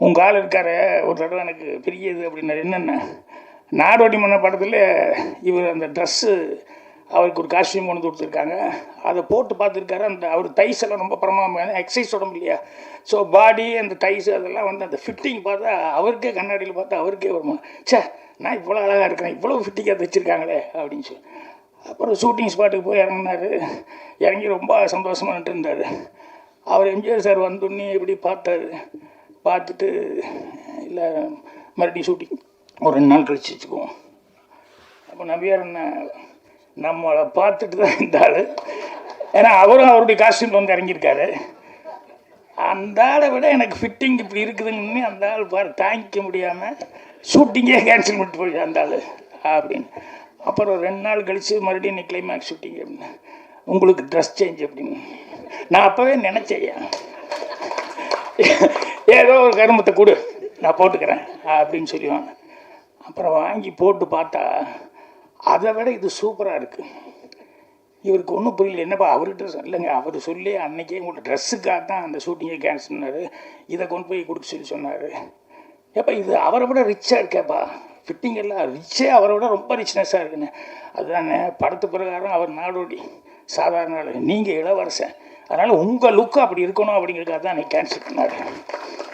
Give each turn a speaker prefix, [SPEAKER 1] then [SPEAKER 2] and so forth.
[SPEAKER 1] உங்கள் ஆள் இருக்காரு ஒரு தடவை எனக்கு பெரிய இது அப்படின்னாரு என்னென்ன? நாடோடி மன்ன படத்தில் இவர் அந்த ட்ரெஸ்ஸு அவருக்கு ஒரு காஸ்டியூம் கொண்டு கொடுத்துருக்காங்க. அதை போட்டு பார்த்துருக்காரு. அந்த அவர் தைஸ் எல்லாம் ரொம்ப பிரமாதம் எக்ஸசைஸ் உடம்பு இல்லையா? ஸோ பாடி அந்த டைஸ் அதெல்லாம் வந்து அந்த ஃபிட்டிங் பார்த்தா அவருக்கே கண்ணாடியில் பார்த்தா அவருக்கே வருமா சே நான் இவ்வளோ அழகாக இருக்கிறேன் இவ்வளோ ஃபிட்டிங்காக தைச்சிருக்காங்களே அப்படின்னு சொல்லி. அப்புறம் ஷூட்டிங் ஸ்பாட்டுக்கு போய் இறங்கினார். இறங்கி ரொம்ப சந்தோஷமாக நின்னுட்டு இருந்தார் அவர் எம்ஜிஆர் சார் வந்தோடனே இப்படி பார்த்தாரு. பார்த்துட்டு இல்லை மறுபடியும் ஷூட்டிங் ஒரு ரெண்டு நாள் கழிச்சு வச்சுக்குவோம். அப்போ நம்பியார் என்ன நம்மளை பார்த்துட்டு தான் இந்த ஆள் ஏன்னா அவரும் அவருடைய காஸ்டியூமில் வந்து இறங்கியிருக்காரு. அந்த ஆளை விட எனக்கு ஃபிட்டிங் இப்படி இருக்குதுன்னு அந்த ஆள் பாரு தாங்கிக்க முடியாமல் ஷூட்டிங்கே கேன்சல் பண்ணிட்டு போய் அந்த ஆள். அப்படின்னு. அப்புறம் ரெண்டு நாள் கழித்து மறுபடியும் இன்னைக்கு கிளைமேக்ஸ் ஷூட்டிங் அப்படின்னு. உங்களுக்கு ட்ரெஸ் சேஞ்ச் அப்படின்னு. நான் அப்போவே நினச்சேன் ஏதோ ஒரு கருமத்தை கொடு நான் போட்டுக்கிறேன் அப்படின்னு சொல்லுவாங்க. அப்புறம் வாங்கி போட்டு பார்த்தா அதை விட இது சூப்பராக இருக்குது இவருக்கு ஒன்றும் புரியல என்னப்பா அவர்கிட்ட இல்லைங்க அவர் சொல்லி அன்னைக்கே உங்களோட ட்ரெஸ்ஸுக்காக தான் அந்த ஷூட்டிங்கை கேன்சல் பண்ணார். இதை கொண்டு போய் கொடுக்க சொல்லி சொன்னார். ஏப்பா இது அவரை விட ரிச்சாக இருக்கேப்பா. ஃபிட்டிங் எல்லாம் ரிச்சே அவரை விட ரொம்ப ரிச்னஸாக இருக்குண்ணே அதுதானே படத்து பிரகாரம் அவர் நாடோடி. சாதாரண ஆளு. நீங்கள் இளவரசன். அதனால் உங்கள் லுக்கு அப்படி இருக்கணும் அப்படிங்கிறதுக்காக தான் அன்னைக்கு கேன்சல் பண்ணார்.